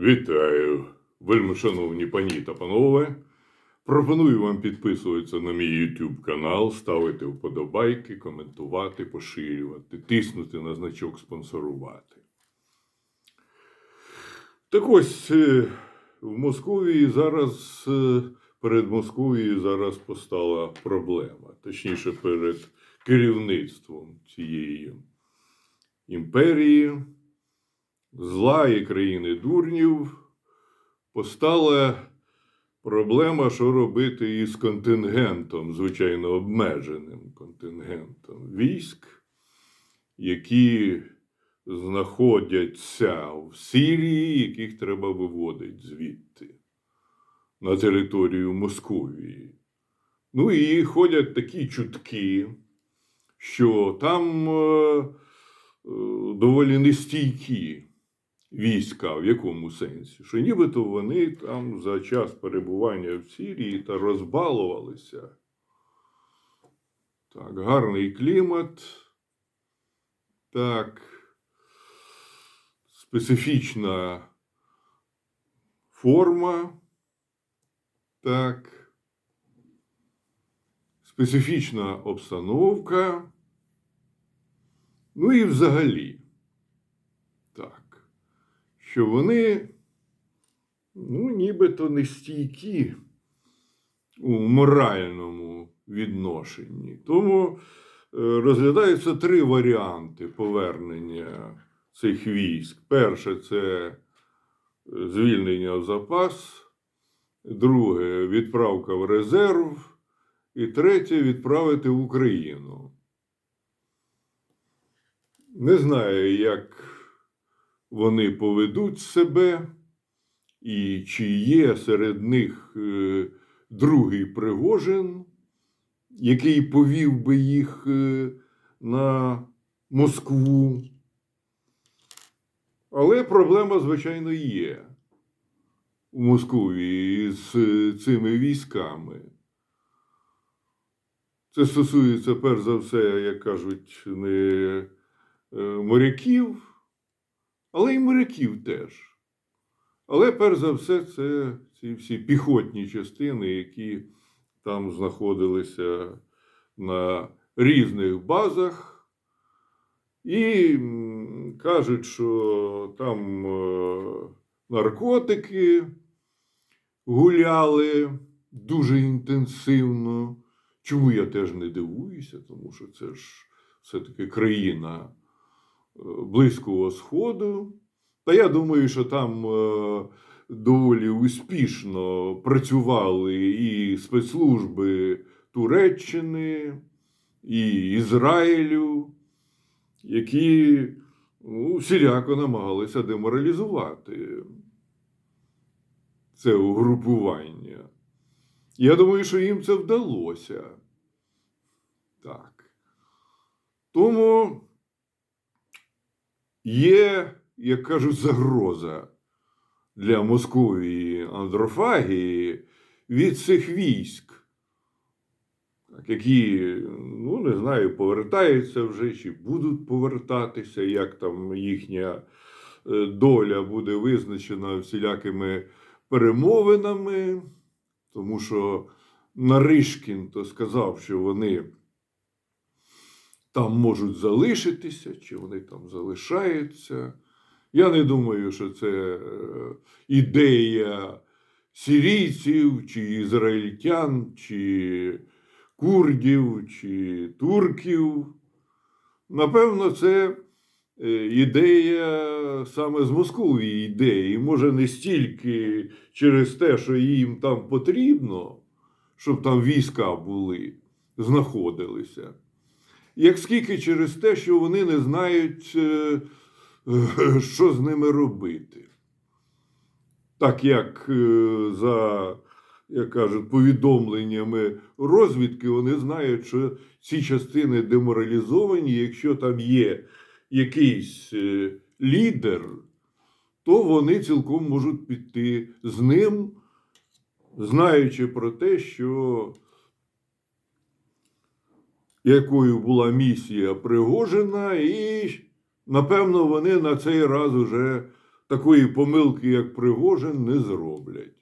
Вітаю, вельми шановні пані та панове. Пропоную вам підписуватися на мій YouTube канал, ставити вподобайки, коментувати, поширювати, тиснути на значок спонсорувати. Так ось е, в Московії зараз е, перед Московією зараз постала проблема, точніше, перед керівництвом цієї імперії зла і країни дурнів постала проблема, що робити із контингентом, звичайно, обмеженим контингентом військ, які знаходяться в Сирії, яких треба виводити звідти на територію Московії. Ну і ходять такі чутки, що там е, е, доволі нестійкі війська, в якому сенсі? Що нібито вони там за час перебування в Сирії та розбалувалися. Так, гарний клімат. Так, специфічна форма. Так. Специфічна обстановка. Ну і взагалі. Що вони, ну, нібито не стійкі у моральному відношенні. Тому е, розглядаються три варіанти повернення цих військ. Перше це е, звільнення в запас, друге відправка в резерв, і третє відправити в Україну. Не знаю, як вони поведуть себе, і чи є серед них е, другий Пригожин, який повів би їх е, на Москву. Але проблема, звичайно, є у Москві з е, цими військами. Це стосується, перш за все, як кажуть, не моряків, але й моряків теж. Але перш за все, це ці всі піхотні частини, які там знаходилися на різних базах, і кажуть, що там е, наркотики гуляли дуже інтенсивно. Чому я теж не дивуюся, тому що це ж все-таки країна Близького Сходу. Та я думаю, що там е, доволі успішно працювали і спецслужби Туреччини, і Ізраїлю, які ну, всіляко намагалися деморалізувати це угрупування. Я думаю, що їм це вдалося. Так. Тому є, як кажуть, загроза для Московії андрофагії від цих військ, які, ну, не знаю, повертаються вже чи будуть повертатися, як там їхня е, доля буде визначена всілякими перемовинами. Тому що Наришкін то сказав, що вони там можуть залишитися, чи вони там залишаються. Я не думаю, що це е, ідея сирійців, чи ізраїльтян, чи курдів, чи турків. Напевно, це е, ідея саме з Московії ідеї. Може не стільки через те, що їм там потрібно, щоб там війська були, знаходилися. Як скільки через те, що вони не знають, е, е, що з ними робити. Так як е, за, як кажуть, повідомленнями розвідки, вони знають, що ці частини деморалізовані, якщо там є якийсь лідер, то вони цілком можуть піти з ним, знаючи про те, що якою була місія Пригожина, і напевно вони на цей раз уже такої помилки, як Пригожин, не зроблять.